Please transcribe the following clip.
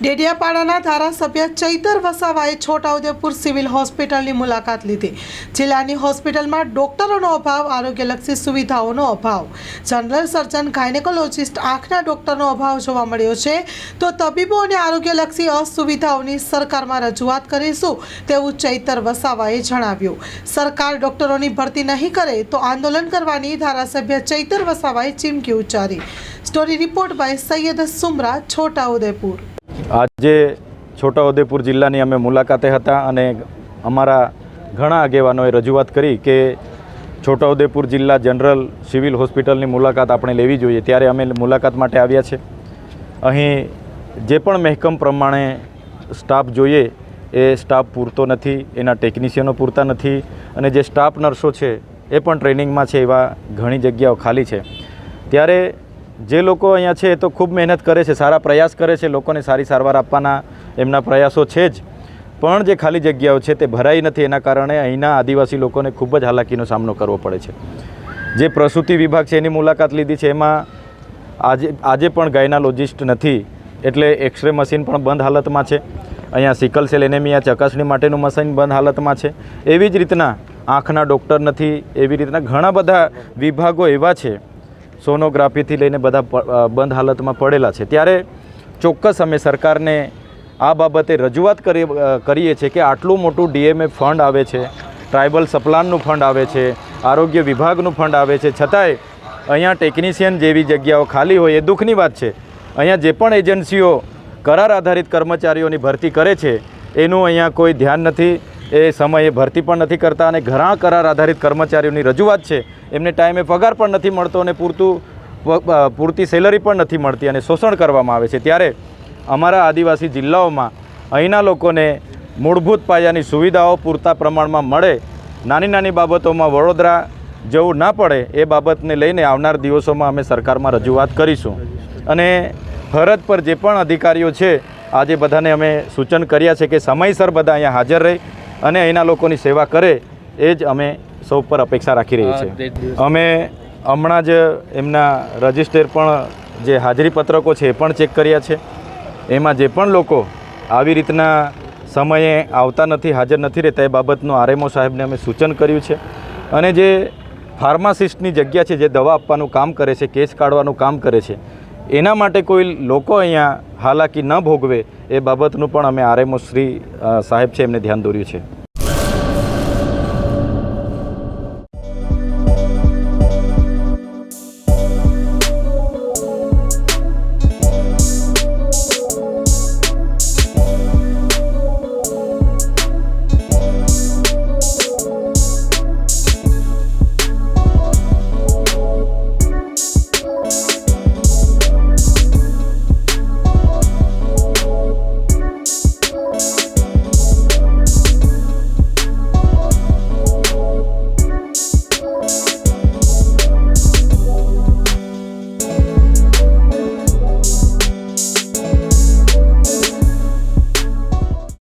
ડેડિયાપાડાના ધારાસભ્ય ચૈતર વસાવાએ છોટાઉદેપુર સિવિલ હોસ્પિટલની મુલાકાત લીધી. જિલ્લાની હોસ્પિટલમાં ડોક્ટરોનો અભાવ, આરોગ્યલક્ષી સુવિધાઓનો અભાવ. જનરલ સર્જન, ગાયનેકોલોજિસ્ટ, આંખના ડોક્ટરનો અભાવ જોવા મળ્યો છે. તો તબીબો અને આરોગ્યલક્ષી અસુવિધાઓની સરકારમાં રજૂઆત કરીશું તેવું ચૈતર વસાવાએ જણાવ્યું. સરકાર ડોક્ટરોની ભરતી નહીં કરે તો આંદોલન કરવાની ધારાસભ્ય ચૈતર વસાવાએ ચીમકી ઉચ્ચારી. Story report by Saiyed Sumra, Chhotaudepur. આજે છોટાઉદેપુર જિલ્લાની અમે મુલાકાતે હતા અને અમારા ઘણા આગેવાનોએ રજૂઆત કરી કે છોટાઉદેપુર જિલ્લા જનરલ સિવિલ હોસ્પિટલની મુલાકાત આપણે લેવી જોઈએ. ત્યારે અમે મુલાકાત માટે આવ્યા છે. અહીં જે પણ મહેકમ પ્રમાણે સ્ટાફ જોઈએ, એ સ્ટાફ પૂરતો નથી, એના ટેકનિશિયનો પૂરતા નથી અને જે સ્ટાફ નર્સો છે, એ પણ ટ્રેનિંગમાં છે એવા ઘણી જગ્યાઓ ખાલી છે. ત્યારે જે લોકો અહીંયા છે એ તો ખૂબ મહેનત કરે છે, સારા પ્રયાસ કરે છે, લોકોને સારી સારવાર આપવાના એમના પ્રયાસો છે જ. પણ જે ખાલી જગ્યાઓ છે તે ભરાઈ નથી, એના કારણે અહીંના આદિવાસી લોકોને ખૂબ જ હાલાકીનો સામનો કરવો પડે છે. જે પ્રસૂતિ વિભાગ છે એની મુલાકાત લીધી છે, એમાં આજે આજે પણ ગાયનાલોજિસ્ટ નથી, એટલે એક્સરે મશીન પણ બંધ હાલતમાં છે. અહીંયા સિકલ સેલ એનેમિયા ચકાસણી માટેનું મશીન બંધ હાલતમાં છે. એવી જ રીતના આંખના ડૉક્ટર નથી, એવી રીતના ઘણા બધા વિભાગો એવા છે સોનોગ્રાફીથી લઈને બધા બંધ હાલતમાં પડેલા છે. ત્યારે ચોક્કસ અમે સરકારને આ બાબતે રજૂઆત કરી કરીએ છીએ કે આટલું મોટું ડીએમએ ફંડ આવે છે, ટ્રાઇબલ સપ્લાનનું ફંડ આવે છે, આરોગ્ય વિભાગનું ફંડ આવે છે, છતાંય અહીંયા ટેકનિશિયન જેવી જગ્યાઓ ખાલી હોય એ દુઃખની વાત છે. અહીંયા જે પણ એજન્સીઓ કરાર આધારિત કર્મચારીઓની ભરતી કરે છે, એનું અહીંયા કોઈ ધ્યાન નથી. એ સમયે ભરતી પણ નથી કરતા અને ઘણા કરાર આધારિત કર્મચારીઓની રજૂઆત છે. એમને ટાઈમે પગાર પણ નથી મળતો અને પૂરતું પૂરતી સેલરી પણ નથી મળતી અને શોષણ કરવામાં આવે છે. ત્યારે અમારા આદિવાસી જિલ્લાઓમાં અહીંના લોકોને મૂળભૂત પાયાની સુવિધાઓ પૂરતા પ્રમાણમાં મળે, નાની નાની બાબતોમાં વડોદરા જવું ના પડે, એ બાબતને લઈને આવનાર દિવસોમાં અમે સરકારમાં રજૂઆત કરીશું. અને ફરજ પર જે પણ અધિકારીઓ છે, આજે બધાને અમે સૂચન કર્યા છે કે સમયસર બધા અહીંયા હાજર રહી. અને અહીંના લોકોની સેવા કરે એ જ અમે સૌ પર અપેક્ષા રાખી રહી છે. અમે હમણાં જ એમના રજિસ્ટર પણ જે હાજરી પત્રકો છે એ પણ ચેક કર્યા છે. એમાં જે પણ લોકો આવી રીતના સમયે આવતા નથી હાજર નથી રહેતા એ બાબતનું આરએમઓ સાહેબને અમે સૂચન કર્યું છે. અને જે ફાર્માસિસ્ટની જગ્યા છે જે દવા આપવાનું કામ કરે છે કેસ કાઢવાનું કામ કરે છે એના માટે કોઈ લોકો અહીંયા હાલાકી ન ભોગવે એ બાબતનું પણ અમે આરએમઓ શ્રી સાહેબ છે એમને ધ્યાન દોર્યું છે.